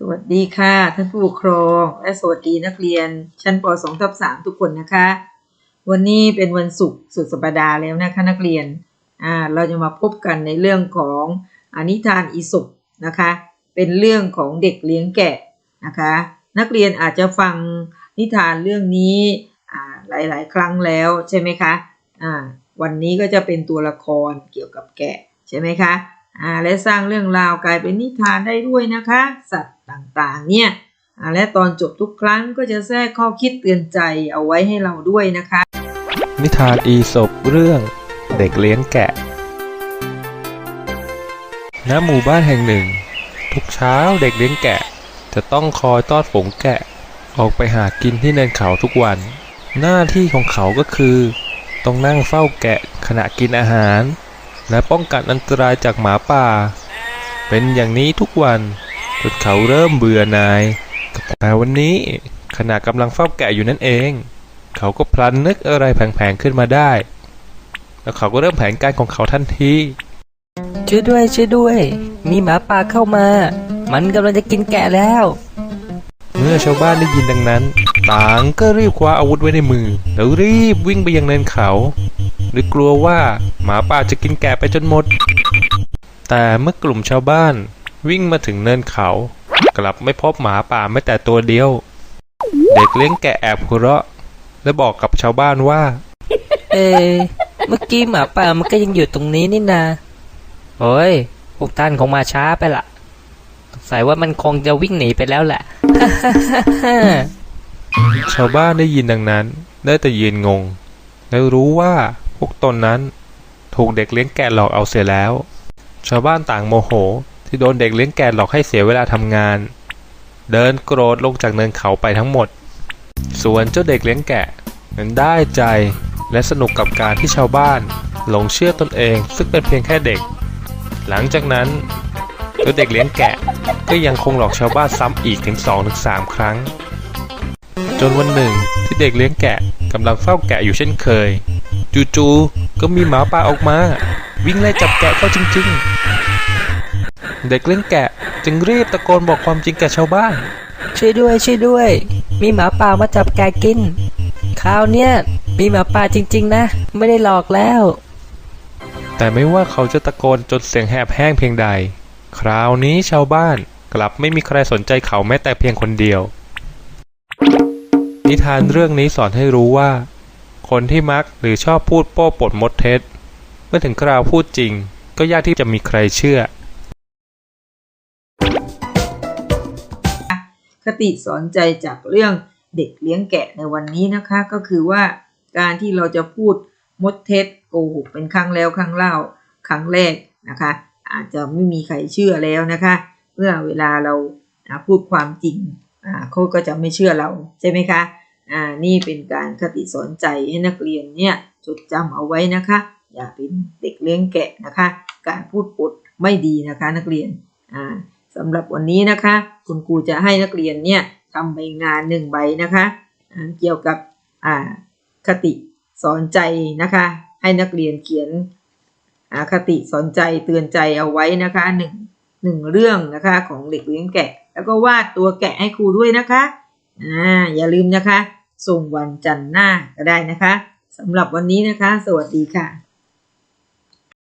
สวัสดีค่ะ ท่านผู้ปกครอง และสวัสดีนักเรียน ชั้นป .2 ทับ3ทุกคนนะคะ วันนี้เป็นวันศุกร์สุดสัปดาห์แล้วนะคะนักเรียนอ่าเราจะมาพบกันในเรื่องของอนิทานอีสปนะคะ เป็นเรื่องของเด็กเลี้ยงแกะนะคะ นักเรียนอาจจะฟังนิทานเรื่องนี้อ่าหลาย ๆ ครั้งแล้วใช่ไหมคะอ่าวันนี้ก็จะเป็นตัวละครเกี่ยวกับแกะใช่ไหมคะ อ่าและสร้างเรื่องราวกลายเป็นนิทานได้ด้วยนะคะ สัตว์ต่างๆ เนี่ยอ่าและตอนจบทุกครั้งก็จะแทรกข้อคิดเตือนใจเอาไว้ให้เราด้วยนะคะ นิทานอีสปเรื่องเด็กเลี้ยงแกะ ณ หมู่บ้านแห่งหนึ่ง ทุกเช้าเด็กเลี้ยงแกะ จะต้องคอยต้อนฝูงแกะ ออกไปหากินที่เนินเขาทุกวัน หน้าที่ของเขาก็คือ ต้องนั่งเฝ้าแกะขณะกินอาหาร และป้องกันอันตรายจากหมาป่า เป็นอย่างนี้ทุกวันจนเขาเริ่มเบื่อหน่ายแต่วันนี้ขณะกำลังเฝ้าแกะอยู่นั่นเอง เขาก็พลันนึกอะไรแผงๆขึ้นมาได้ แล้วเขาก็เริ่มแผนการของเขาทันทีช่วยด้วยช่วยด้วย มีหมาป่าเข้ามา มันกำลังจะกินแกะแล้ว เมื่อชาวบ้านได้ยินดังนั้น ต่างก็รีบคว้าอาวุธไว้ในมือ แล้วรีบวิ่งไปยังเนินเขา ด้วยกลัวว่าหมาป่าจะกินแกะไปจนหมด แต่เมื่อกลุ่มชาวบ้านวิ่งมาถึงเนินเขา กลับไม่พบหมาป่าแม้แต่ตัวเดียว เด็กเลี้ยงแกะแอบหัวเราะ และบอกกับชาวบ้านว่า เออเมื่อกี้หมาป่ามันก็ยังอยู่ตรงนี้นี่นาโอ้ยพวกท่านคงมาช้าไปละสงสัยว่ามันคงจะวิ่งหนีไปแล้วแหละ ชาวบ้านได้ยินดังนั้น ได้แต่ยืนงง และรู้ว่า พวกตนนั้น ถูกเด็กเลี้ยงแกะหลอกเอาเสียแล้ว ชาวบ้านต่างโมโห ที่โดนเด็กเลี้ยงแกะหลอกให้เสียเวลาทำงาน เดินโกรธลงจากเนินเขาไปทั้งหมด ส่วนเจ้าเด็กเลี้ยงแกะนั้นได้ใจและสนุกกับการที่ชาวบ้าน หลงเชื่อตนเอง ซึ่งเป็นเพียงแค่เด็ก หลังจากนั้นเจ้าเด็กเลี้ยงแกะก็ยังคงหลอกชาวบ้านซ้ำอีกถึง2-3 ครั้ง จนวันหนึ่งที่เด็กเลี้ยงแกะกำลังเฝ้าแกะอยู่เช่นเคย จู่ๆก็มีหมาป่าออกมา วิ่งไล่จับแกะเข้าจริง ๆ เด็กเลี้ยงแกะจึงรีบตะโกนบอกความจริงแก่ชาวบ้าน ช่วยด้วยช่วยด้วย มีหมาป่ามาจับแกะกินคราวเนี้ยมีหมาป่าจริง ๆ นะ ไม่ได้หลอกแล้ว แต่ไม่ว่าเขาจะตะโกนจนเสียงแหบแห้งเพียงใด คราวนี้ชาวบ้านกลับไม่มีใครสนใจเขาแม้แต่เพียงคนเดียว นิทานเรื่องนี้สอนให้รู้ว่า คนที่มักหรือชอบพูดโป้ปดมดเท็จ เมื่อถึงคราวพูดจริง ก็ยากที่จะมีใครเชื่อ คติสอนใจจากเรื่องเด็กเลี้ยงแกะในวันนี้นะคะก็คือว่าการที่เราจะพูดมดเท็จโกหกเป็นครั้งแล้วครั้งเล่าครั้งแรกนะคะ อาจจะไม่มีใครเชื่อแล้วนะคะ เมื่อเวลาเราพูดความจริงเขาก็จะไม่เชื่อเราใช่ไหมคะ อ่านี่เป็นการคติสอนใจให้นักเรียนเนี่ยจดจำเอาไว้นะคะ อย่าเป็นเด็กเลี้ยงแกะนะคะ การพูดปดไม่ดีนะคะนักเรียนอ่าสำหรับวันนี้นะคะ คุณครูจะให้นักเรียนเนี่ยทำใบงานหนึ่งใบนะคะเกี่ยวกับอ่าคติสอนใจนะคะ ให้นักเรียนเขียนอ่าคติสอนใจเตือนใจเอาไว้นะคะหนึ่งหนึ่งเรื่องนะคะของเด็กเลี้ยงแกะ แล้วก็วาดตัวแกะให้ครูด้วยนะคะอ่าอย่าลืมนะคะ ส่งวันจันทร์หน้าก็ได้นะคะสำหรับวันนี้นะคะ สวัสดีค่ะ